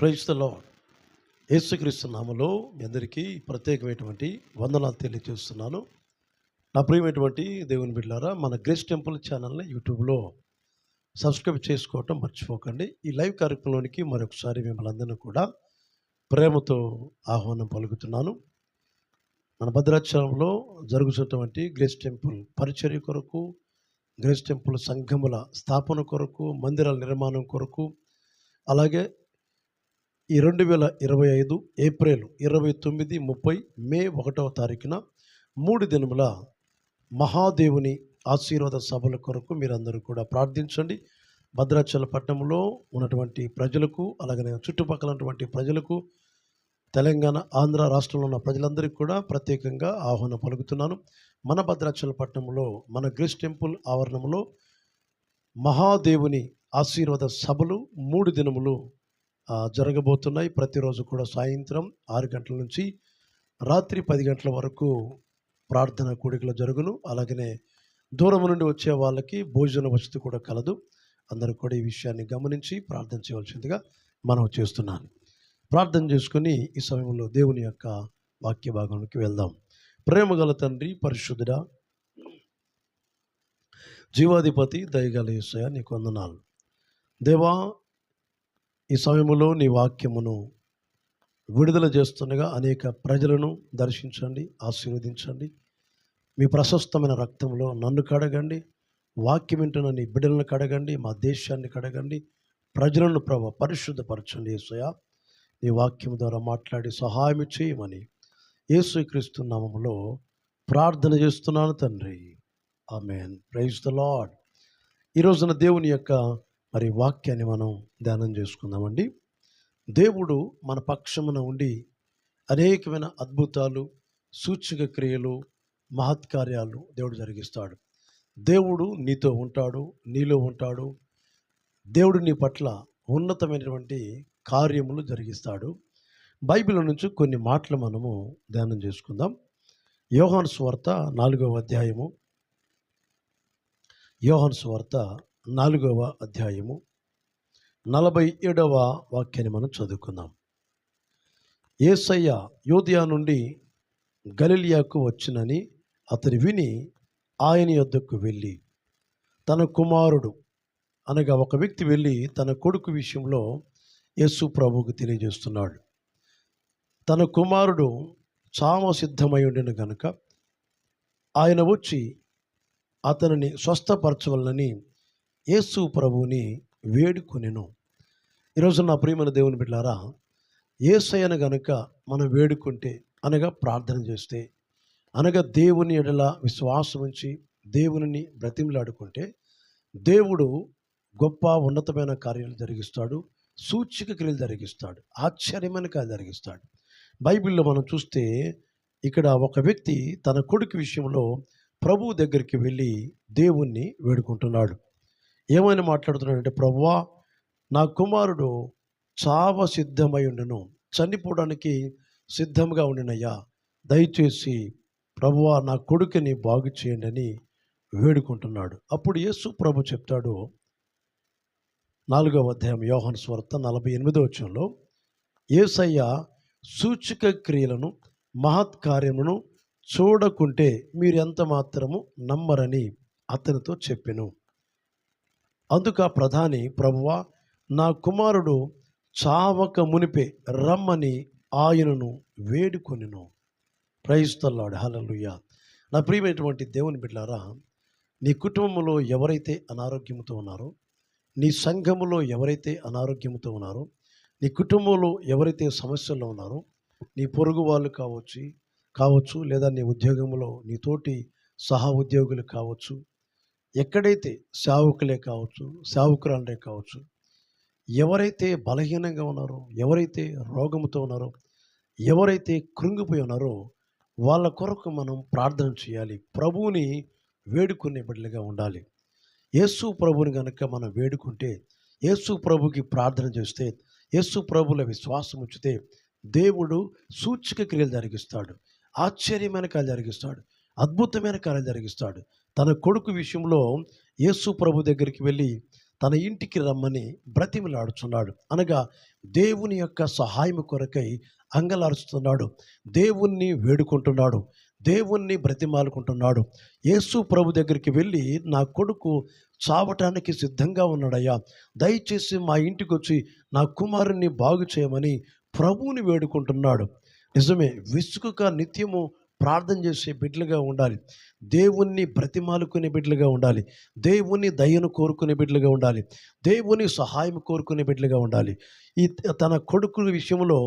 Praise the యేసుక్రీస్తు నామలో మీ అందరికీ ప్రత్యేకమైనటువంటి వందనాలు తెలియజేస్తున్నాను. నా ప్రియమైనటువంటి దేవుని బిడ్డారా మన గ్రేస్ టెంపుల్ ఛానల్ని యూట్యూబ్లో సబ్స్క్రైబ్ చేసుకోవటం మర్చిపోకండి. ఈ లైవ్ కార్యక్రమంలోనికి మరొకసారి మిమ్మల్ని అందరినీ కూడా ప్రేమతో ఆహ్వానం పలుకుతున్నాను. మన భద్రాచలంలో జరుగుతున్నటువంటి గ్రేస్ టెంపుల్ పరిచర్య కొరకు గ్రేస్ టెంపుల్ సంఘముల స్థాపన కొరకు మందిరాల నిర్మాణం కొరకు అలాగే ఈ రెండు వేల ఇరవై ఐదు ఏప్రిల్ ఇరవై తొమ్మిది ముప్పై మే ఒకటవ తారీఖున మూడు దినముల మహాదేవుని ఆశీర్వాద సభల కొరకు మీరందరూ కూడా ప్రార్థించండి. భద్రాచల పట్టణంలో ఉన్నటువంటి ప్రజలకు అలాగే చుట్టుపక్కల ఉన్నటువంటి ప్రజలకు తెలంగాణ ఆంధ్ర రాష్ట్రంలో ఉన్న ప్రజలందరికీ కూడా ప్రత్యేకంగా ఆహ్వానం పలుకుతున్నాను. మన భద్రాచల పట్టణంలో మన గ్రీస్ టెంపుల్ ఆవరణంలో మహాదేవుని ఆశీర్వాద సభలు మూడు దినములు జరగబోతున్నాయి. ప్రతిరోజు కూడా సాయంత్రం ఆరు గంటల నుంచి రాత్రి పది గంటల వరకు ప్రార్థన కూడికలు జరుగును. అలాగనే దూరం నుండి వచ్చే వాళ్ళకి భోజన వసతి కూడా కలదు. అందరూ కూడా ఈ విషయాన్ని గమనించి ప్రార్థన చేయవలసిందిగా మనం చేస్తున్నాను. ప్రార్థన చేసుకుని ఈ సమయంలో దేవుని యొక్క వాక్య భాగంలోకి వెళ్దాం. ప్రేమ గల తండ్రి పరిశుద్ధుడ జీవాధిపతి దయగల ఈసయ నీకు వందనాలు. దేవా ఈ సమయంలో నీ వాక్యమును విడుదల చేస్తుండగా అనేక ప్రజలను దర్శించండి ఆశీర్వదించండి. మీ ప్రశస్తమైన రక్తంలో నన్ను కడగండి. వాక్యం వింటున్న నీ బిడ్డలను కడగండి మా దేశాన్ని కడగండి. ప్రజలను ప్రభ పరిశుద్ధపరచండి ఏసయ నీ వాక్యం ద్వారా మాట్లాడి సహాయం చేయమని యేసుక్రీస్తు నామములో ప్రార్థన చేస్తున్నాను తండ్రి. ఆమెన్. ప్రైజ్ ద లాడ్ ఈ రోజున దేవుని యొక్క మరి వాక్యాన్ని మనం ధ్యానం చేసుకుందామండి. దేవుడు మన పక్షమున ఉండి అనేకమైన అద్భుతాలు సూచక క్రియలు మహత్కార్యాలు దేవుడు జరిగిస్తాడు. దేవుడు నీతో ఉంటాడు నీలో ఉంటాడు. దేవుడు నీ పట్ల ఉన్నతమైనటువంటి కార్యములు జరిగిస్తాడు. బైబిల్ నుంచి కొన్ని మాటలు మనము ధ్యానం చేసుకుందాం. యోహాను స్వార్త నాలుగవ అధ్యాయము. యోహాను స్వార్త నాలుగవ అధ్యాయము. నలభై ఏడవ వాక్యాన్ని మనం చదువుకుందాం. ఏసయ్య యోధియా నుండి గలిలియాకు వచ్చినని అతని విని ఆయన యొద్దకు వెళ్ళి తన కుమారుడు అనగా ఒక వ్యక్తి వెళ్ళి తన కొడుకు విషయంలో యేసు ప్రభువుకు తెలియజేస్తున్నాడు. తన కుమారుడు చామ సిద్ధమై ఉండిన గనుక ఆయన వచ్చి అతనిని స్వస్థపరచవలనని యేసు ప్రభువుని వేడుకొనెను. ఈరోజు నా ప్రియమైన దేవుని బిడ్డారా ఏసయ్యను గనుక మనం వేడుకుంటే అనగా ప్రార్థన చేస్తే అనగా దేవుని ఎడల విశ్వాసం ఉంచి దేవుని బ్రతిమలాడుకుంటే దేవుడు గొప్ప ఉన్నతమైన కార్యాలు జరిగిస్తాడు సూచిక క్రియలు జరిగిస్తాడు ఆశ్చర్యమైన కార్యాలు జరిగిస్తాడు. బైబిల్లో మనం చూస్తే ఇక్కడ ఒక వ్యక్తి తన కొడుకు విషయంలో ప్రభువు దగ్గరికి వెళ్ళి దేవుణ్ణి వేడుకుంటున్నాడు. ఏమైనా మాట్లాడుతున్నాడంటే ప్రభువా నా కుమారుడు చావ సిద్ధమై ఉండను. చనిపోవడానికి సిద్ధంగా ఉండినయ్యా. దయచేసి ప్రభువా నా కొడుకుని బాగు చేయండి అని వేడుకుంటున్నాడు. అప్పుడు యేసు ప్రభు చెప్తాడు నాలుగవ అధ్యాయం యోహన్ స్వార్త నలభై ఎనిమిదో వచ్చంలో ఏసయ్య సూచిక క్రియలను మహత్కార్యమును చూడకుంటే మీరు ఎంత మాత్రము నమ్మరని అతనితో చెప్పెను. అందుకు ఆ ప్రధాని ప్రభువా నా కుమారుడు చావక మునిపే రమ్మని ఆయనను వేడుకొనిను. ప్రయిస్తున్నాడు హలలుయ్య నా ప్రియమైనటువంటి దేవుని బిడ్డారా నీ కుటుంబంలో ఎవరైతే అనారోగ్యంతో ఉన్నారో నీ సంఘములో ఎవరైతే అనారోగ్యంతో ఉన్నారో నీ కుటుంబంలో ఎవరైతే సమస్యల్లో ఉన్నారో నీ పొరుగు వాళ్ళు కావచ్చు కావచ్చు లేదా నీ ఉద్యోగంలో నీ తోటి సహా ఉద్యోగులు కావచ్చు ఎక్కడైతే సేవకులే కావచ్చు సేవకురాలే కావచ్చు ఎవరైతే బలహీనంగా ఉన్నారో ఎవరైతే రోగముతో ఉన్నారో ఎవరైతే కృంగిపోయి ఉన్నారో వాళ్ళ కొరకు మనం ప్రార్థన చేయాలి. ప్రభువుని వేడుకునే బిడ్డలుగా ఉండాలి. యేసు ప్రభుని కనుక మనం వేడుకుంటే యేసు ప్రభుకి ప్రార్థన చేస్తే యేసు ప్రభుల విశ్వాసం ఉంచితే దేవుడు సూచిక క్రియలు జరిగిస్తాడు. ఆశ్చర్యమైన కార్యాలు జరిగిస్తాడు. అద్భుతమైన కార్యాలు జరిగిస్తాడు. తన కొడుకు విషయంలో యేసు ప్రభు దగ్గరికి వెళ్ళి తన ఇంటికి రమ్మని బ్రతిమిలాడుచున్నాడు. అనగా దేవుని యొక్క సహాయం కొరకై అంగలారుస్తున్నాడు. దేవుణ్ణి వేడుకుంటున్నాడు. దేవుణ్ణి బ్రతిమాలుకుంటున్నాడు. యేసు ప్రభు దగ్గరికి వెళ్ళి నా కొడుకు చావటానికి సిద్ధంగా ఉన్నాడయ్యా. దయచేసి మా ఇంటికి వచ్చి నా కుమారుణ్ణి బాగు చేయమని ప్రభువుని వేడుకుంటున్నాడు. నిజమే విసుగుగా నిత్యము ప్రార్థన చేసే బిడ్డలుగా ఉండాలి. దేవుణ్ణి బ్రతిమాలుకునే బిడ్డలుగా ఉండాలి. దేవుని దయను కోరుకునే బిడ్డలుగా ఉండాలి. దేవుని సహాయం కోరుకునే బిడ్డలుగా ఉండాలి. ఈ తన కొడుకుల విషయంలో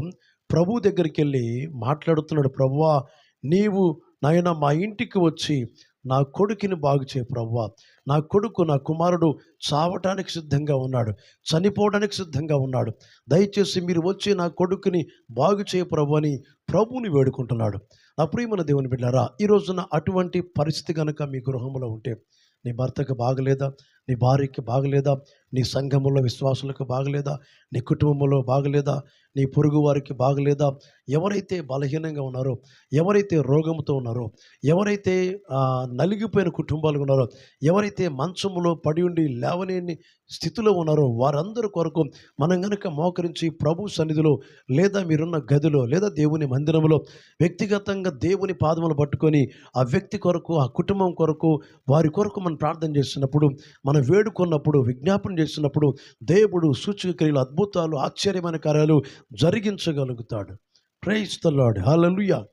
ప్రభు దగ్గరికి వెళ్ళి మాట్లాడుతున్నాడు ప్రభువా నీవు నాయన మా ఇంటికి వచ్చి నా కొడుకుని బాగు చేయ ప్రభువా. నా కొడుకు నా కుమారుడు చావటానికి సిద్ధంగా ఉన్నాడు చనిపోవడానికి సిద్ధంగా ఉన్నాడు. దయచేసి మీరు వచ్చి నా కొడుకుని బాగు చేయ ప్రభు అని ప్రభువుని వేడుకుంటున్నాడు. నా ప్రియమైన దేవుని బిడ్డారా ఈ రోజున అటువంటి పరిస్థితి కనుక మీ గృహంలో ఉంటే నీ భర్తకు బాగలేదా? నీ భార్యకి బాగలేదా? నీ సంఘములో విశ్వాసులకు బాగలేదా? నీ కుటుంబంలో బాగలేదా? నీ పొరుగు వారికి బాగలేదా? ఎవరైతే బలహీనంగా ఉన్నారో ఎవరైతే రోగంతో ఉన్నారో ఎవరైతే నలిగిపోయిన కుటుంబాలు ఉన్నారో ఎవరైతే మంచములో పడి ఉండి లేవలేని స్థితిలో ఉన్నారో వారందరి కొరకు మనం కనుక మోకరించి ప్రభు సన్నిధిలో లేదా మీరున్న గదిలో లేదా దేవుని మందిరంలో వ్యక్తిగతంగా దేవుని పాదములు పట్టుకొని ఆ వ్యక్తి కొరకు ఆ కుటుంబం కొరకు వారి కొరకు మనం ప్రార్థన చేస్తున్నప్పుడు మనం వేడుకున్నప్పుడు విజ్ఞాపన చేస్తున్నప్పుడు దేవుడు సూచక క్రియలు అద్భుతాలు ఆశ్చర్యమైన కార్యాలు జరిగించగలుగుతాడు. ప్రైజ్ ద లార్డ్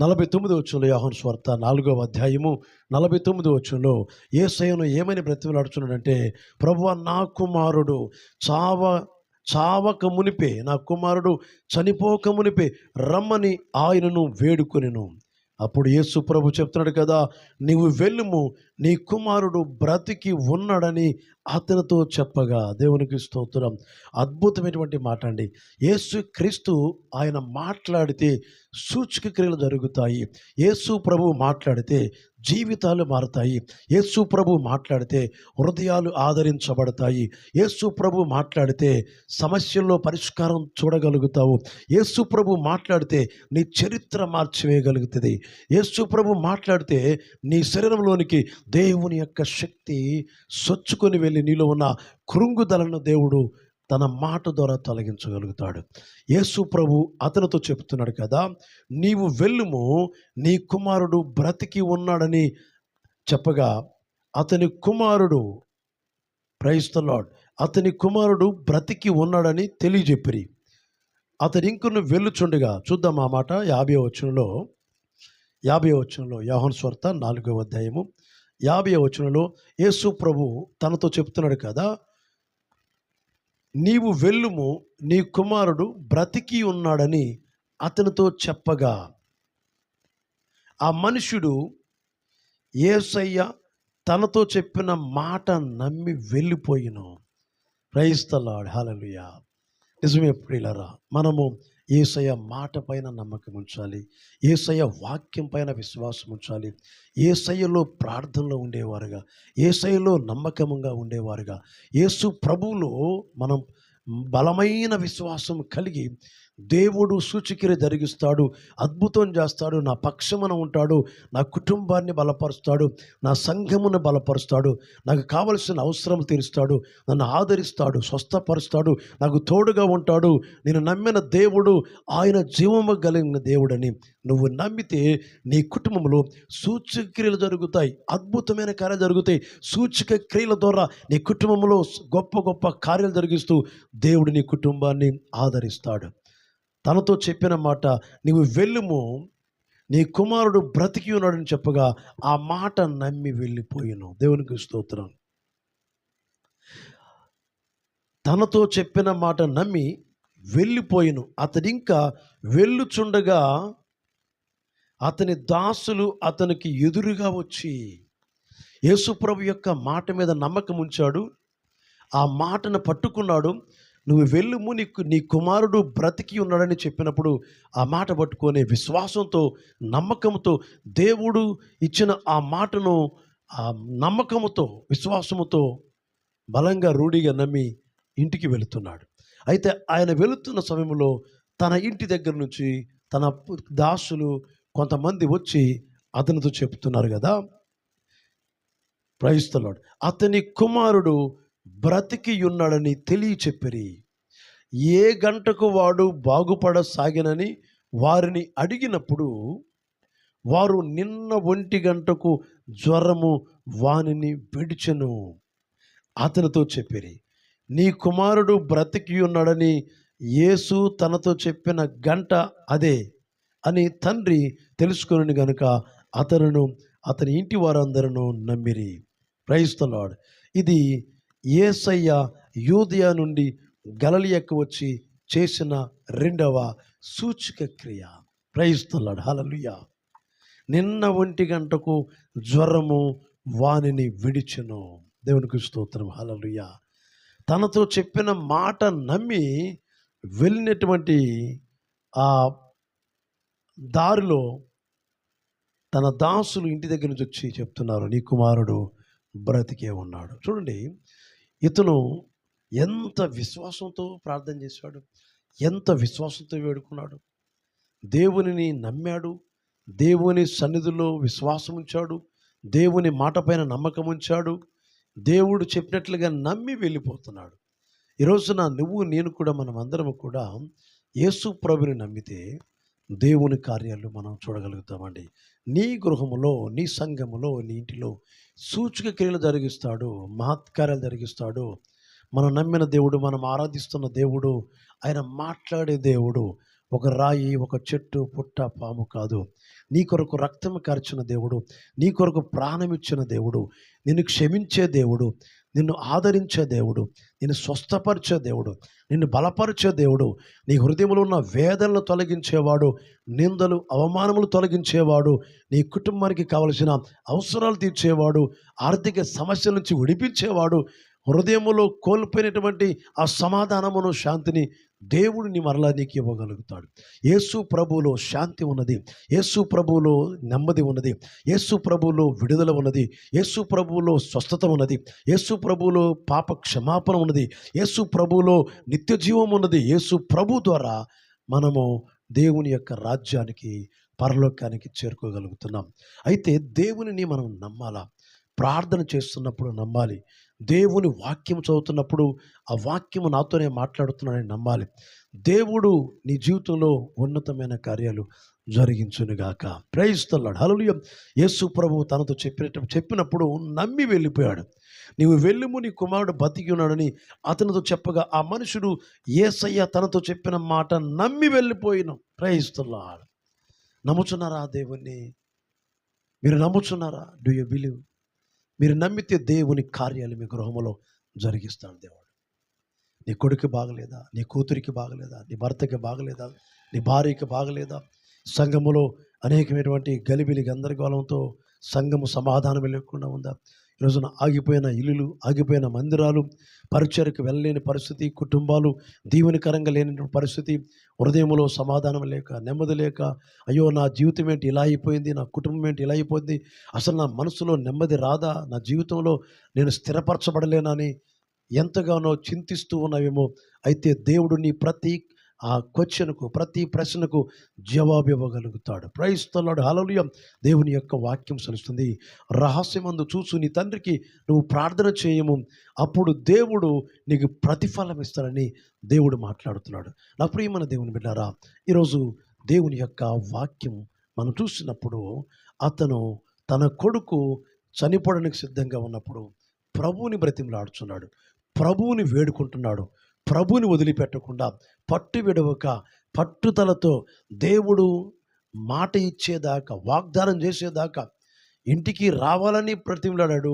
నలభై తొమ్మిది వచ్చంలో యోహన్ స్వార్త నాలుగవ అధ్యాయము నలభై తొమ్మిది వచ్చంలో ఏ సయను ఏమని బ్రతిమలాడుచున్నాడంటే ప్రభు నా కుమారుడు చావ చావక మునిపే నా కుమారుడు చనిపోక మునిపే రమ్మని ఆయనను వేడుకొనిను. అప్పుడు యేసు ప్రభు చెప్తున్నాడు కదా నీవు వెళ్ళుము నీ కుమారుడు బ్రతికి ఉన్నాడని అతనితో చెప్పగా. దేవునికి స్తోత్రం. అద్భుతమైనటువంటి మాట అండి. యేసు క్రీస్తు ఆయన మాట్లాడితే సూచక క్రియలు జరుగుతాయి. యేసు ప్రభు మాట్లాడితే జీవితాలు మారుతాయి. యేసు ప్రభు మాట్లాడితే హృదయాలు ఆదరించబడతాయి. యేసు ప్రభు మాట్లాడితే సమస్యల్లో పరిష్కారం చూడగలుగుతావు. యేసు ప్రభు మాట్లాడితే నీ చరిత్ర మార్చివేయగలుగుతుంది. యేసు ప్రభు మాట్లాడితే నీ శరీరంలోనికి దేవుని యొక్క శక్తి సొచ్చుకొని వెళ్ళి నీలో ఉన్న కృంగుదలను దేవుడు తన మాట ద్వారా తొలగించగలుగుతాడు. యేసు ప్రభు అతనితో చెప్తున్నాడు కదా నీవు వెళ్ళుము నీ కుమారుడు బ్రతికి ఉన్నాడని చెప్పగా అతని కుమారుడు ప్రైజ్ అతని కుమారుడు బ్రతికి ఉన్నాడని తెలియజెప్పిరి. అతని ఇంకొన్ని వెళ్ళుచుండగా చూద్దాం ఆ మాట యాభై వచనంలో. యాభై వచనంలో యాహన్ స్వార్త నాలుగవ అధ్యాయము. యాభై వచనంలో యేసు ప్రభు తనతో చెప్తున్నాడు కదా నీవు వెళ్ళుము నీ కుమారుడు బ్రతికి ఉన్నాడని అతనితో చెప్పగా ఆ మనుషుడు ఏసయ్య తనతో చెప్పిన మాట నమ్మి వెళ్ళిపోయిను. క్రైస్తలాడు హలలుయా నిజమే ప్రియులరా మనము ఏసయ్య మాట పైన నమ్మకం ఉంచాలి. ఏసయ వాక్యం పైన విశ్వాసం ఉంచాలి. ఏసయ్యలో ప్రార్థనలో ఉండేవారుగా. ఏసయలో నమ్మకంగా ఉండేవారుగా. యేసు ప్రభువులో మనం బలమైన విశ్వాసం కలిగి దేవుడు సూచికిరి జరిగిస్తాడు అద్భుతం చేస్తాడు నా పక్షమున ఉంటాడు నా కుటుంబాన్ని బలపరుస్తాడు నా సంఘమును బలపరుస్తాడు నాకు కావలసిన అవసరం తీరుస్తాడు నన్ను ఆదరిస్తాడు స్వస్థపరుస్తాడు నాకు తోడుగా ఉంటాడు. నేను నమ్మిన దేవుడు ఆయన జీవము కలిగిన దేవుడని నువ్వు నమ్మితే నీ కుటుంబంలో సూచక్రియలు జరుగుతాయి అద్భుతమైన కార్యాలు జరుగుతాయి. సూచిక క్రియల ద్వారా నీ కుటుంబంలో గొప్ప గొప్ప కార్యాలు జరిగిస్తూ దేవుడు నీ కుటుంబాన్ని ఆదరిస్తాడు. తనతో చెప్పిన మాట నీవు వెళ్ళుము నీ కుమారుడు బ్రతికి ఉన్నాడని చెప్పగా ఆ మాట నమ్మి వెళ్ళిపోయాను. దేవునికి స్తోత్రం తనతో చెప్పిన మాట నమ్మి వెళ్ళిపోయిను. అతడింకా వెళ్ళుచుండగా అతని దాసులు అతనికి ఎదురుగా వచ్చి యేసుప్రభు యొక్క మాట మీద నమ్మకం ఉంచాడు. ఆ మాటను పట్టుకున్నాడు. నువ్వు వెళ్ళుము నీకు నీ కుమారుడు బ్రతికి ఉన్నాడని చెప్పినప్పుడు ఆ మాట పట్టుకొని విశ్వాసంతో నమ్మకంతో దేవుడు ఇచ్చిన ఆ మాటను ఆ నమ్మకముతో విశ్వాసముతో బలంగా రూఢిగా నమ్మి ఇంటికి వెళుతున్నాడు. అయితే ఆయన వెళుతున్న సమయంలో తన ఇంటి దగ్గర నుంచి తన దాసులు కొంతమంది వచ్చి అతనితో చెప్తున్నారు కదా. క్రైస్తలాడు అతని కుమారుడు బ్రతికి ఉన్నాడని తెలియచెప్పిరి. ఏ గంటకు వాడు బాగుపడసాగినని వారిని అడిగినప్పుడు వారు నిన్న ఒంటి గంటకు జ్వరము వానిని విడిచెను. అతనితో చెప్పిరి నీ కుమారుడు బ్రతికి ఉన్నాడని యేసు తనతో చెప్పిన గంట అదే అని తండ్రి తెలుసుకుని గనుక అతనును అతని ఇంటి వారందరూ నమ్మిరి. క్రైస్తలాడ్ ఇది ఏసయ్య యూదియా నుండి గలలియకు వచ్చి చేసిన రెండవ సూచక క్రియ. ప్రయిస్తున్నాడు హలలుయా నిన్న ఒంటి గంటకు జ్వరము వానిని విడిచెను. దేవునికి స్తోత్రం. హలలుయా తనతో చెప్పిన మాట నమ్మి వెళ్ళినటువంటి ఆ దారిలో తన దాసులు ఇంటి దగ్గర నుంచి వచ్చి చెప్తున్నారు. నీ కుమారుడు బ్రతికే ఉన్నాడు. చూడండి ఇతను ఎంత విశ్వాసంతో ప్రార్థన చేశాడు ఎంత విశ్వాసంతో వేడుకున్నాడు. దేవునిని నమ్మాడు దేవుని సన్నిధిలో విశ్వాసం ఉంచాడు దేవుని మాట పైన నమ్మకం ఉంచాడు దేవుడు చెప్పినట్లుగా నమ్మి వెళ్ళిపోతున్నాడు. ఈరోజున నువ్వు నేను కూడా మనం అందరం కూడా యేసు ప్రభుని నమ్మితే దేవుని కార్యాలు మనం చూడగలుగుతామండి. నీ గృహములో నీ సంఘములో నీ ఇంటిలో సూచక క్రియలు జరిగిస్తాడు మహత్కార్యాలు జరిగిస్తాడు. మనం నమ్మిన దేవుడు మనం ఆరాధిస్తున్న దేవుడు ఆయన మాట్లాడే దేవుడు ఒక రాయి ఒక చెట్టు పుట్ట పాము కాదు. నీ కొరకు రక్తం కార్చిన దేవుడు నీ కొరకు ప్రాణమిచ్చిన దేవుడు నిన్ను క్షమించే దేవుడు నిన్ను ఆదరించే దేవుడు నిన్ను స్వస్థపరిచే దేవుడు నిన్ను బలపరిచే దేవుడు నీ హృదయంలో ఉన్న వేదనలు తొలగించేవాడు నిందలు అవమానములు తొలగించేవాడు నీ కుటుంబానికి కావలసిన అవసరాలు తీర్చేవాడు ఆర్థిక సమస్యల నుంచి విడిపించేవాడు హృదయములో కోల్పోయినటువంటి ఆ సమాధానమును శాంతిని దేవుడిని మరలా నీకు ఇవ్వగలుగుతాడు. యేసు ప్రభువులో శాంతి ఉన్నది. యేసు ప్రభువులో నెమ్మది ఉన్నది. యేసు ప్రభువులో విడుదల ఉన్నది. యేసు ప్రభువులో స్వస్థత ఉన్నది. యేసు ప్రభువులో పాప క్షమాపణ ఉన్నది. యేసు ప్రభువులో నిత్య జీవం ఉన్నది. యేసు ప్రభు ద్వారా మనము దేవుని యొక్క రాజ్యానికి పరలోకానికి చేరుకోగలుగుతున్నాం. అయితే దేవునిని మనం నమ్మాలా? ప్రార్థన చేస్తున్నప్పుడు నమ్మాలి. దేవుని వాక్యం చదువుతున్నప్పుడు ఆ వాక్యము నాతోనే మాట్లాడుతున్నాడని నమ్మాలి. దేవుడు నీ జీవితంలో ఉన్నతమైన కార్యాలు జరిగించునుగాక. ప్రయత్నిస్తున్నాడు హలలుయం యేసు ప్రభు తనతో చెప్పినట్టు చెప్పినప్పుడు నమ్మి వెళ్ళిపోయాడు. నీవు వెళ్ళుము నీ కుమారుడు బతికి ఉన్నాడని అతనితో చెప్పగా ఆ మనుషుడు ఏసయ్య తనతో చెప్పిన మాట నమ్మి వెళ్ళిపోయిన. ప్రయత్నిస్తున్నాడు నమ్ముచున్నారా దేవుణ్ణి? మీరు నమ్ముచున్నారా? డూ యూ బిలీవ్ మీరు నమ్మితే దేవుని కార్యాలు మీ గృహంలో జరిగిస్తాడు దేవుడు. నీ కొడుకు బాగలేదా? నీ కూతురికి బాగలేదా? నీ భర్తకి బాగలేదా? నీ భార్యకి బాగలేదా? సంఘములో అనేకమైనటువంటి గలిబిలి గందరగోళంతో సంఘము సమాధానం లేకుండా ఉందా? ఈరోజున ఆగిపోయిన ఇల్లులు ఆగిపోయిన మందిరాలు పరిచయకు వెళ్ళలేని పరిస్థితి కుటుంబాలు దీవెనికరంగా లేని పరిస్థితి హృదయంలో సమాధానం లేక నెమ్మది లేక అయ్యో నా జీవితం ఏంటి ఇలా అయిపోయింది నా కుటుంబం ఏంటి ఇలా అయిపోయింది అసలు నా మనసులో నెమ్మది రాదా నా జీవితంలో నేను స్థిరపరచబడలేనని ఎంతగానో చింతిస్తూ ఉన్నావేమో అయితే దేవుడు నీ ప్రతి ఆ క్వశ్చన్కు ప్రతి ప్రశ్నకు జవాబు ఇవ్వగలుగుతాడు. ప్రయిస్తున్నాడు హలలుయం దేవుని యొక్క వాక్యం సలుస్తుంది. రహస్యమందు చూసు నీ తండ్రికి నువ్వు ప్రార్థన చేయము. అప్పుడు దేవుడు నీకు ప్రతిఫలం ఇస్తాడని దేవుడు మాట్లాడుతున్నాడు. నా ప్రియమైన దేవుని బిడ్డారా ఈరోజు దేవుని యొక్క వాక్యం మనం చూసినప్పుడు అతను తన కొడుకు చనిపోవడానికి సిద్ధంగా ఉన్నప్పుడు ప్రభువుని బ్రతిమలాడుచున్నాడు. ప్రభువుని వేడుకుంటున్నాడు. ప్రభుని వదిలిపెట్టకుండా పట్టు విడవక పట్టుదలతో దేవుడు మాట ఇచ్చేదాకా వాగ్దానం చేసేదాకా ఇంటికి రావాలని ప్రతిమలాడాడు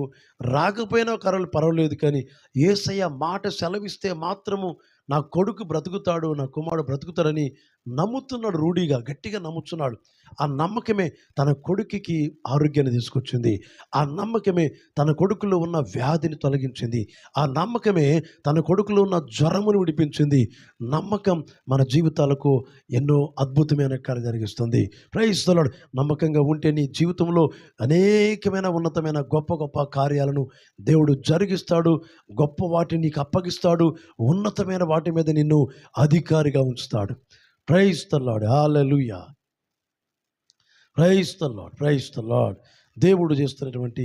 రాకపోయినా కరలు పర్వాలేదు కానీ ఏసయ్య మాట సెలవిస్తే మాత్రము నా కొడుకు బ్రతుకుతాడు నా కుమారుడు బ్రతుకుతాడని నమ్ముతున్నాడు రూఢిగా గట్టిగా నమ్ముతున్నాడు. ఆ నమ్మకమే తన కొడుకుకి ఆరోగ్యాన్ని తీసుకొచ్చింది. ఆ నమ్మకమే తన కొడుకులో ఉన్న వ్యాధిని తొలగించింది. ఆ నమ్మకమే తన కొడుకులో ఉన్న జ్వరమును విడిపించింది. నమ్మకం మన జీవితాలకు ఎన్నో అద్భుతమైన కార్యం జరిగిస్తుంది. ప్రయత్నిస్తున్నాడు నమ్మకంగా ఉంటే నీ జీవితంలో అనేకమైన ఉన్నతమైన గొప్ప గొప్ప కార్యాలను దేవుడు జరిగిస్తాడు. గొప్ప వాటిని నీకు అప్పగిస్తాడు. ఉన్నతమైన వాటి మీద నిన్ను అధికారిగా ఉంచుతాడు. Praise the Lord hallelujah praise the Lord praise the Lord దేవుడు చేస్తున్నటువంటి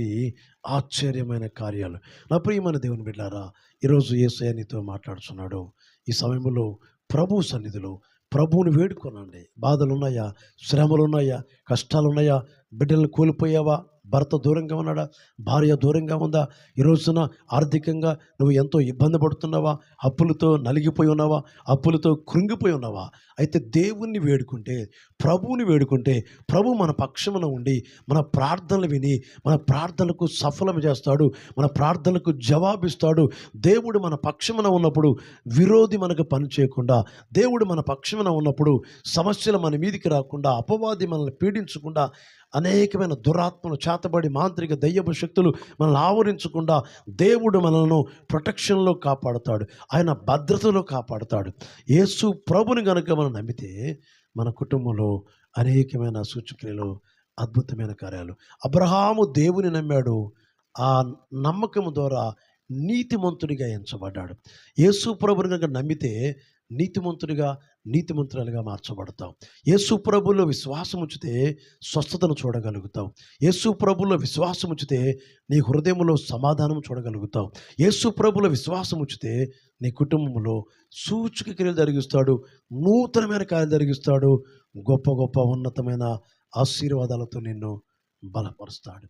ఆశ్చర్యమైన కార్యాలు. నా ప్రియమైన దేవుని బిడ్డారా ఈరోజు ఏసయ్య నీతో మాట్లాడుతున్నాడు. ఈ సమయంలో ప్రభు సన్నిధిలో ప్రభువుని వేడుకోనండి. బాధలు ఉన్నాయా శ్రమలు ఉన్నాయా కష్టాలు ఉన్నాయా బిడ్డలను కోల్పోయావా? భర్త దూరంగా ఉన్నాడా? భార్య దూరంగా ఉందా? ఈ రోజున ఆర్థికంగా నువ్వు ఎంతో ఇబ్బంది పడుతున్నావా? అప్పులతో నలిగిపోయి ఉన్నావా? అప్పులతో కృంగిపోయి ఉన్నావా? అయితే దేవుణ్ణి వేడుకుంటే ప్రభువుని వేడుకుంటే ప్రభు మన పక్షమున ఉండి మన ప్రార్థనలు విని మన ప్రార్థనలకు సఫలం చేస్తాడు మన ప్రార్థనలకు జవాబిస్తాడు. దేవుడు మన పక్షమున ఉన్నప్పుడు విరోధి మనకు పని చేయకుండా దేవుడు మన పక్షమున ఉన్నప్పుడు సమస్యలు మన మీదికి రాకుండా అపవాది మనల్ని పీడించకుండా అనేకమైన దురాత్మలు చేతబడి మాంత్రిక దయ్యపు శక్తులు మనల్ని ఆవరించకుండా దేవుడు మనల్ని ప్రొటెక్షన్లో కాపాడుతాడు. ఆయన భద్రతలో కాపాడుతాడు. యేసు ప్రభుని గనుక మనం నమ్మితే మన కుటుంబంలో అనేకమైన సూచక్రియలు అద్భుతమైన కార్యాలు. అబ్రహాము దేవుని నమ్మాడు. ఆ నమ్మకం ద్వారా నీతిమంతుడిగా ఎంచబడ్డాడు. యేసు ప్రభుని కనుక నమ్మితే నీతిమంతుడిగా నీతిమంతురాలుగా మార్చబడతాం యేసు ప్రభులో విశ్వాసం ఉంచితే స్వస్థతను చూడగలుగుతాం యేసు ప్రభులో విశ్వాసం ఉంచితే నీ హృదయంలో సమాధానం చూడగలుగుతాం యేసు ప్రభులో విశ్వాసం ఉంచితే నీ కుటుంబంలో సూచిక క్రియలు జరిగిస్తాడు. నూతనమైన కార్యం జరిగిస్తాడు. గొప్ప గొప్ప ఉన్నతమైన ఆశీర్వాదాలతో నిన్ను బలపరుస్తాడు.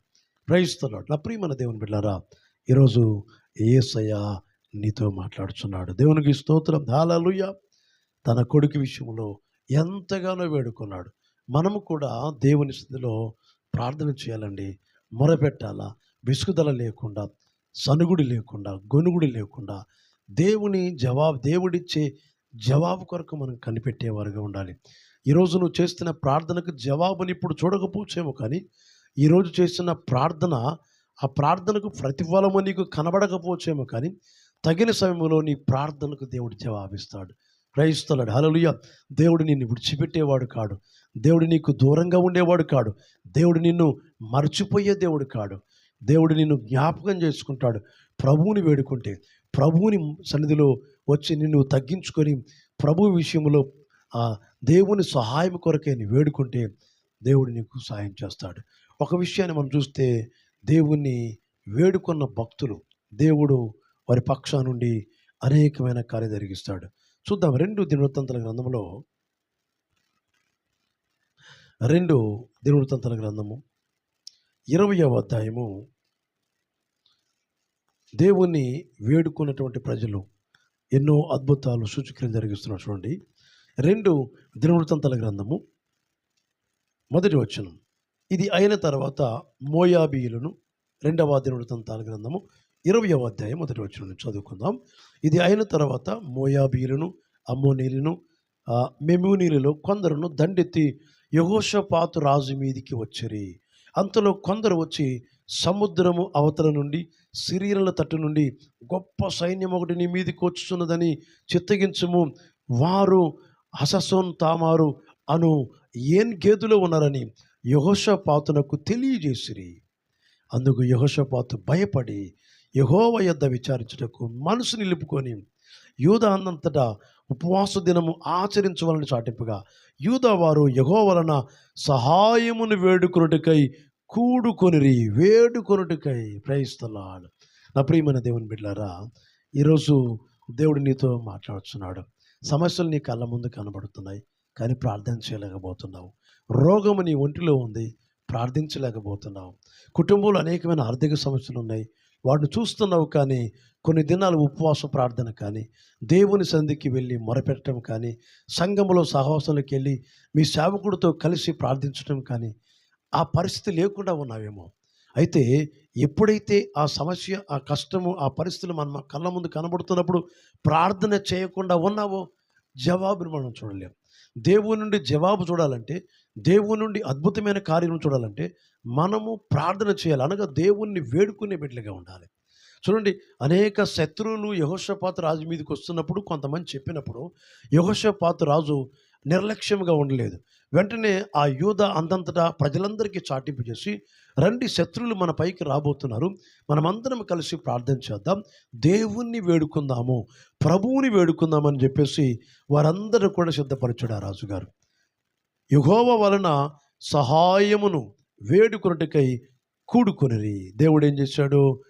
ప్రయిస్తున్నాడు నా ప్రియమైన దేవుని బిడ్డారా ఈరోజు ఏసయ్య నీతో మాట్లాడుచున్నాడు. దేవునికి స్తోత్రం. హాలలుయ తన కొడుకు విషయంలో ఎంతగానో వేడుకున్నాడు. మనము కూడా దేవుని స్థితిలో ప్రార్థన చేయాలండి. మొరపెట్టాలా? విసుగుదల లేకుండా సనుగుడి లేకుండా గొనుగుడి లేకుండా దేవుని జవాబు దేవుడిచ్చే జవాబు కొరకు మనం కనిపెట్టేవారుగా ఉండాలి. ఈరోజు నువ్వు చేస్తున్న ప్రార్థనకు జవాబుని ఇప్పుడు చూడకపోవచ్చేమో కానీ ఈరోజు చేస్తున్న ప్రార్థన ఆ ప్రార్థనకు ప్రతిఫలము నీకు కనబడకపోవచ్చేమో కానీ తగిన సమయంలో నీ ప్రార్థనకు దేవుడు జవాబిస్తాడు. గ్రహిస్తున్నాడు హలలుయ దేవుడు నిన్ను విడిచిపెట్టేవాడు కాడు. దేవుడు నీకు దూరంగా ఉండేవాడు కాడు. దేవుడు నిన్ను మర్చిపోయే దేవుడు కాడు. దేవుడు నిన్ను జ్ఞాపకం చేసుకుంటాడు. ప్రభువుని వేడుకుంటే ప్రభువుని సన్నిధిలో వచ్చి నిన్ను తగ్గించుకొని ప్రభు విషయంలో ఆ దేవుని సహాయం కొరకే నీ వేడుకుంటే దేవుడు నీకు సహాయం చేస్తాడు. ఒక విషయాన్ని మనం చూస్తే దేవుణ్ణి వేడుకున్న భక్తులు దేవుడు వారి పక్షా నుండి అనేకమైన కార్యం జరిగిస్తాడు. చూద్దాం. రెండు దినవృత్తాంతల గ్రంథంలో రెండు దినవృత్తాంతల గ్రంథము. ఇరవయవ అధ్యాయము. దేవుణ్ణి వేడుకున్నటువంటి ప్రజలు ఎన్నో అద్భుతాలు సూచక్రియలు జరిగిస్తున్నారు చూడండి. రెండు దినవృత్తాంతల గ్రంథము. మొదటి వచనం. ఇది అయిన తర్వాత మోయాబీయులను రెండవ దినవృత్తాంతాల గ్రంథము. ఇరవయో అధ్యాయం మొదటి వచ్చిన చదువుకుందాం. ఇది అయిన తర్వాత మోయాబీయులను అమ్మోనీలను మెమూనీలలో కొందరును దండెత్తి యహోషపాతు రాజు మీదికి వచ్చిరి. అంతలో కొందరు వచ్చి సముద్రము అవతల నుండి సిరియల తట్టు నుండి గొప్ప సైన్యం ఒకటి నీ మీదకి వచ్చుతున్నదని చిత్తగించము. వారు హససోన్ తామారు అను ఏన్ గేదులో ఉన్నారని యహోషపాతునకు తెలియజేసిరి. అందుకు యహోషపాతు భయపడి యహోవ యొద్ద విచారించుటకు మనసు నిలుపుకొని యూద అన్నంతటా ఉపవాస దినము ఆచరించవాలని చాటింపుగా యూద వారు యహో వలన సహాయమును వేడుకొనుటకై కూడుకొనిరి వేడుకొనుటకై ప్రయిస్తున్నాడు నా ప్రియమైన దేవుని బిడ్డారా ఈరోజు దేవుడు నీతో మాట్లాడుతున్నాడు సమస్యలు నీ కళ్ళ ముందు కనబడుతున్నాయి కానీ ప్రార్థన చేయలేకపోతున్నావు. రోగము నీ ఒంటిలో ఉంది ప్రార్థించలేకపోతున్నావు. కుటుంబంలో అనేకమైన ఆర్థిక సమస్యలు ఉన్నాయి వాడిని చూస్తున్నావు కానీ కొన్ని దినాలు ఉపవాస ప్రార్థన కానీ దేవుని సంధికి వెళ్ళి మొరపెట్టడం కానీ సంఘంలో సహవాసంలోకి వెళ్ళి మీ సేవకుడితో కలిసి ప్రార్థించడం కానీ ఆ పరిస్థితి లేకుండా ఉన్నావేమో. అయితే ఎప్పుడైతే ఆ సమస్య ఆ కష్టము ఆ పరిస్థితులు మన కళ్ళ ముందు కనబడుతున్నప్పుడు ప్రార్థన చేయకుండా ఉన్నావో జవాబును మనం చూడలేం. దేవుని నుండి జవాబు చూడాలంటే దేవుని నుండి అద్భుతమైన కార్యం చూడాలంటే మనము ప్రార్థన చేయాలి. అనగా దేవుణ్ణి వేడుకునే బిడ్డలుగా ఉండాలి. చూడండి అనేక శత్రువులు యహోషపాత రాజు మీదకి వస్తున్నప్పుడు కొంతమంది చెప్పినప్పుడు యహోషపాత రాజు నిర్లక్ష్యంగా ఉండలేదు. వెంటనే ఆ యూద అంతంతటా ప్రజలందరికీ చాటింపు చేసి రండి శత్రువులు మన పైకి రాబోతున్నారు. మనమందరం కలిసి ప్రార్థన చేద్దాం. దేవుణ్ణి వేడుకుందాము. ప్రభువుని వేడుకుందామని చెప్పేసి వారందరూ కూడా సిద్ధపరచాడు ఆ రాజుగారు. యుగోవ వలన సహాయమును వేడుకొనటకై కూడుకొనిరి. దేవుడు ఏం చేశాడు?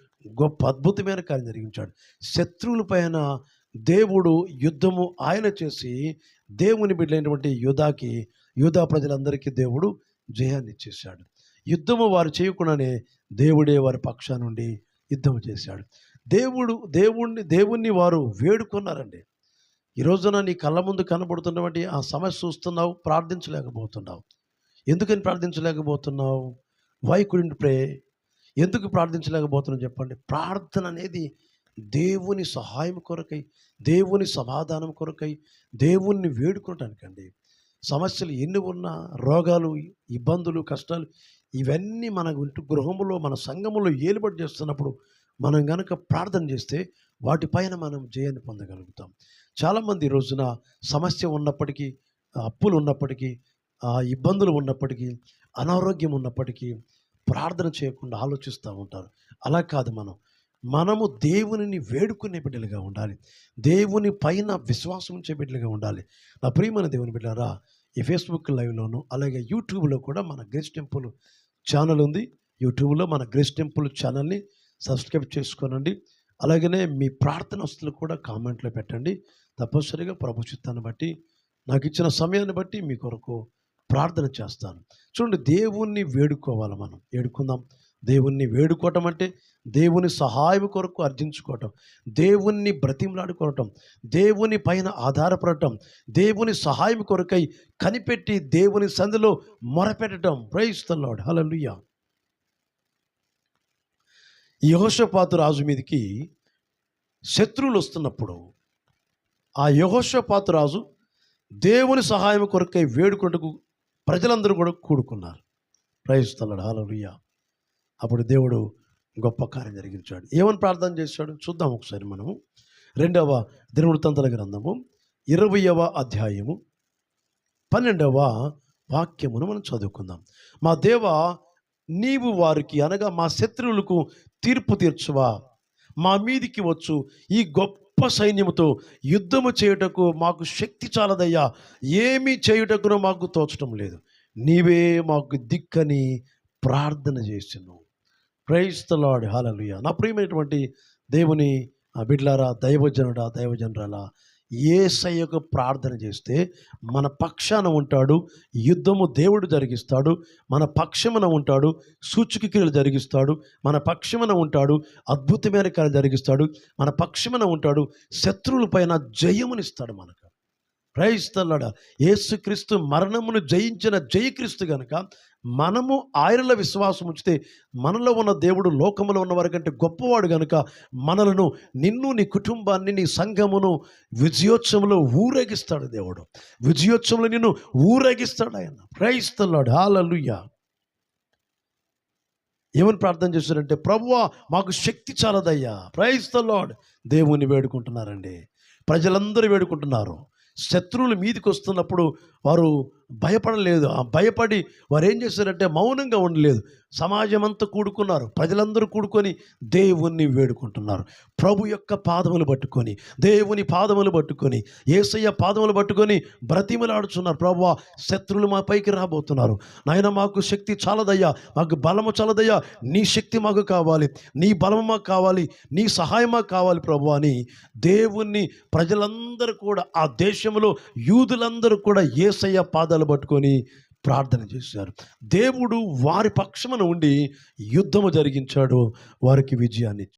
గొప్ప అద్భుతమైన కార్యం జరిగించాడు. శత్రువుల పైన దేవుడు యుద్ధము ఆయన చేసి దేవుని బిడ్డలైనటువంటి యుధాకి యూదా ప్రజలందరికీ దేవుడు జయాన్ని ఇచ్చేశాడు. యుద్ధము వారు చేయకుండానే దేవుడే వారి పక్షా నుండి యుద్ధం చేశాడు. దేవుడు దేవుణ్ణి దేవుణ్ణి వారు వేడుకున్నారండి. ఈ రోజున నీ కళ్ళ ముందు కనబడుతున్నటువంటి ఆ సమస్య చూస్తున్నావు ప్రార్థించలేకపోతున్నావు. ఎందుకని ప్రార్థించలేకపోతున్నావు? వై కుడింట్ ప్రే ఎందుకు ప్రార్థించలేకపోతున్నావు చెప్పండి. ప్రార్థన అనేది దేవుని సహాయం కొరకై దేవుని సమాధానం కొరకై దేవుణ్ణి వేడుకోవటానికండి. సమస్యలు ఎన్ని ఉన్నా రోగాలు ఇబ్బందులు కష్టాలు ఇవన్నీ మన ఇంటి గృహములో మన సంఘములో ఏలుబడి చేస్తున్నప్పుడు మనం కనుక ప్రార్థన చేస్తే వాటిపైన మనం జయాన్ని పొందగలుగుతాం. చాలామంది రోజున సమస్య ఉన్నప్పటికీ అప్పులు ఉన్నప్పటికీ ఇబ్బందులు ఉన్నప్పటికీ అనారోగ్యం ఉన్నప్పటికీ ప్రార్థన చేయకుండా ఆలోచిస్తూ ఉంటారు. అలా కాదు మనం. మనము దేవునిని వేడుకునే బిడ్డలుగా ఉండాలి. దేవుని పైన విశ్వాసం ఉంచే బిడ్డలుగా ఉండాలి. నా ప్రియమైన దేవుని బిడ్డారా ఈ ఫేస్బుక్ లైవ్లోను అలాగే యూట్యూబ్లో కూడా మన గ్రేస్ టెంపుల్ ఛానల్ ఉంది. యూట్యూబ్లో మన గ్రేస్ టెంపుల్ ఛానల్ని సబ్స్క్రైబ్ చేసుకోనండి. అలాగనే మీ ప్రార్థన వస్తువులు కూడా కామెంట్లో పెట్టండి. తప్పనిసరిగా ప్రభు చిత్తాన్ని బట్టి నాకు ఇచ్చిన సమయాన్ని బట్టి మీ కొరకు ప్రార్థన చేస్తాను. చూడండి దేవుణ్ణి వేడుకోవాలి మనం. వేడుకుందాం దేవుణ్ణి వేడుకోవటం అంటే దేవుని సహాయం కొరకు అర్జించుకోవటం. దేవుణ్ణి బ్రతిమలాడుకోవటం. దేవుని పైన ఆధారపడటం. దేవుని సహాయం కొరకై కనిపెట్టి దేవుని సందులో మొరపెట్టడం ప్రైస్తల్లాడు హలలుయ యహోషపాతు రాజు మీదకి శత్రువులు వస్తున్నప్పుడు ఆ యహోషపాతు రాజు దేవుని సహాయం కొరకై వేడుకొంటకు ప్రజలందరూ కూడా కూడుకున్నారు. ప్రయత్నిస్తున్నాడు హాలలుయ్య అప్పుడు దేవుడు గొప్ప కార్యం జరిగించాడు. ఏమని ప్రార్థన చేశాడు? చూద్దాం ఒకసారి మనము. రెండవ దినవృత్తంతల గ్రంథము ఇరవయవ అధ్యాయము పన్నెండవ వాక్యమును మనం చదువుకుందాం. మా దేవ నీవు వారికి అనగా మా శత్రువులకు తీర్పు తీర్చువా. మా మీదికి వచ్చు ఈ గొప్ప సైన్యముతో యుద్ధము చేయుటకు మాకు శక్తి చాలదయ్యా. ఏమీ చేయుటకునో మాకు తోచడం లేదు. నీవే మాకు దిక్కని ప్రార్థన చేస్తున్నావు ప్రైజ్ హాలలుయ నా ప్రియమైనటువంటి దేవుని ఆ బిడ్లారా దైవజనుడా దైవజనురాలా ఏసయ్యకు ప్రార్థన చేస్తే మన పక్షాన ఉంటాడు యుద్ధము దేవుడు జరిగిస్తాడు మన పక్షమున ఉంటాడు సూచక క్రియలు జరిగిస్తాడు మన పక్షమున ఉంటాడు అద్భుతమైన కార్యాలు జరిగిస్తాడు మన పక్షమున ఉంటాడు శత్రువుల పైన జయమునిస్తాడు మనకు. ప్రయత్నలాడ యేసుక్రీస్తు మరణమును జయించిన జయక్రీస్తు గనుక మనము ఆయనలో విశ్వాసం ఉంచితే మనలో ఉన్న దేవుడు లోకములో ఉన్నవారి కంటే గొప్పవాడు గనుక మనలను నిన్ను నీ కుటుంబాన్ని నీ సంఘమును విజయోత్సవంలో ఊరేగిస్తాడు దేవుడు. విజయోత్సవంలో నిన్ను ఊరేగిస్తాడు ఆయన. ప్రయత్నలాడు హాలలుయ్య ఏమని ప్రార్థన చేశారంటే ప్రభువా మాకు శక్తి చాలదయ్యా. ప్రైజ్ ద లాడ్ దేవుని వేడుకుంటున్నారండి. ప్రజలందరూ వేడుకుంటున్నారు. శత్రువులు మీదికి వస్తున్నప్పుడు వారు భయపడలేదు. ఆ భయపడి వారు ఏం చేశారంటే మౌనంగా ఉండలేదు. సమాజమంతా కూడుకున్నారు. ప్రజలందరూ కూడుకొని దేవుణ్ణి వేడుకుంటున్నారు. ప్రభు యొక్క పాదములు పట్టుకొని దేవుని పాదములు పట్టుకొని ఏసయ్య పాదములు పట్టుకొని బ్రతిమలాడుచున్నారు. ప్రభు శత్రులు మా పైకి రాబోతున్నారు. నాయన మాకు శక్తి చాలదయ్యా. మాకు బలము చాలదయ్యా. నీ శక్తి మాకు కావాలి. నీ బలము మాకు కావాలి. నీ సహాయం మాకు కావాలి ప్రభు అని దేవుణ్ణి ప్రజలందరూ కూడా ఆ దేశంలో యూదులందరూ కూడా ఏసయ్య పాదాలు పట్టుకొని ప్రార్థన చేశారు. దేవుడు వారి పక్షమున ఉండి యుద్ధము జరిగించాడు. వారికి విజయాన్ని